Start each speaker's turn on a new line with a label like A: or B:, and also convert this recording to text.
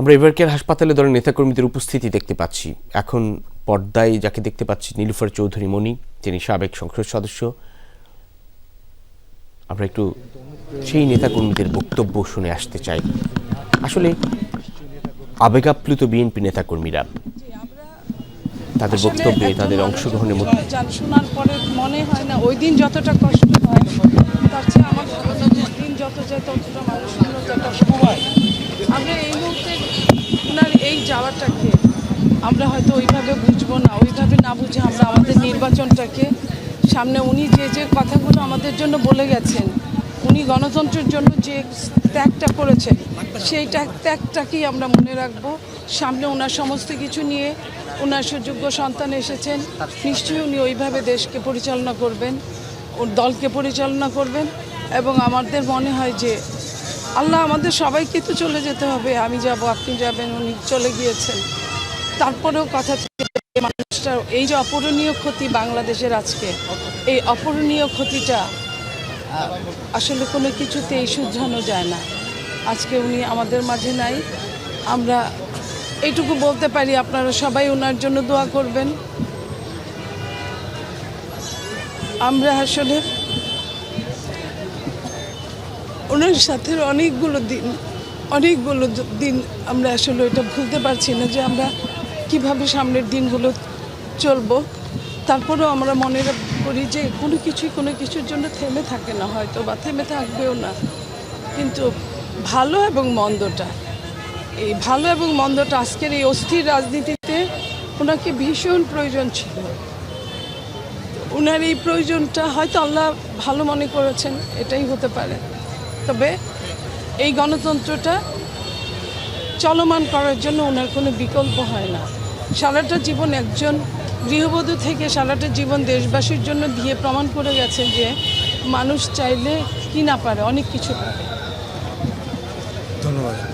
A: আমরা এবারকের হাসপাতালে দলের নেতাকর্মীদের উপস্থিতি দেখতে পাচ্ছি। এখন পর্দায় যাকে দেখতে পাচ্ছি নীলুফার চৌধুরী মণি তিনি সাবেক সংসদ সদস্য। আমরা একটু সেই নেতাকর্মীদের বক্তব্য শুনে আসতে চাই। আসলে আবেগাপ্লুত বিএনপি নেতাকর্মীরা তাদের বক্তব্যে তাদের অংশগ্রহণের মধ্যে
B: জান শোনার পরে মনে হয় না ওই দিন যতটা কষ্ট হয় তার চেয়ে যাওয়াটাকে আমরা হয়তো ওইভাবে বুঝব না, ওইভাবে না বুঝে আমরা আমাদের নির্বাচনটাকে সামনে উনি যে যে কথাগুলো আমাদের জন্য বলে গেছেন, উনি গণতন্ত্রের জন্য যে ত্যাগটা করেছেন, সেই ত্যাগ, ত্যাগটাকেই আমরা মনে রাখব। সামনে ওনার সমস্ত কিছু নিয়ে ওনার সুযোগ্য সন্তান এসেছেন, নিশ্চয়ই উনি ওইভাবে দেশকে পরিচালনা করবেন, ওর দলকে পরিচালনা করবেন এবং আমাদের মনে হয় যে আল্লাহ আমাদের সবাইকে তো চলে যেতে হবে, আমি যাব, আপনি যাবেন, উনি চলে গিয়েছেন। তারপরেও কথা থেকে মানুষটা এই যে অপূরণীয় ক্ষতি বাংলাদেশের আজকে, এই অপূরণীয় ক্ষতিটা আসলে কোনো কিছুতেই শুধরানো যায় না। আজকে উনি আমাদের মাঝে নাই, আমরা এইটুকু বলতে পারি, আপনারা সবাই ওনার জন্য দোয়া করবেন। আমরা আসলে ওনার সাথে অনেকগুলো দিন অনেকগুলো দিন আমরা আসলে এটা ভুলতে পারছি না যে আমরা কীভাবে সামনের দিনগুলো চলবো। তারপরেও আমরা মনে করি যে কোনো কিছুই কোনো কিছুর জন্য থেমে থাকে না হয়তো বা, থেমে থাকবেও না। কিন্তু ভালো এবং মন্দটা, এই ভালো এবং মন্দটা আজকের এই অস্থির রাজনীতিতে ওনাকে ভীষণ প্রয়োজন ছিল। ওনার এই প্রয়োজনটা হয়তো আল্লাহ ভালো মনে করেছেন, এটাই হতে পারে। তবে এই গণতন্ত্রটা চলমান করার জন্য ওনার কোনো বিকল্প হয় না। সারাটা জীবন একজন গৃহবধূ থেকে সারাটা জীবন দেশবাসীর জন্য দিয়ে প্রমাণ করে গেছে যে মানুষ চাইলে কি না পারে, অনেক কিছু পারে
C: ধন্যবাদ।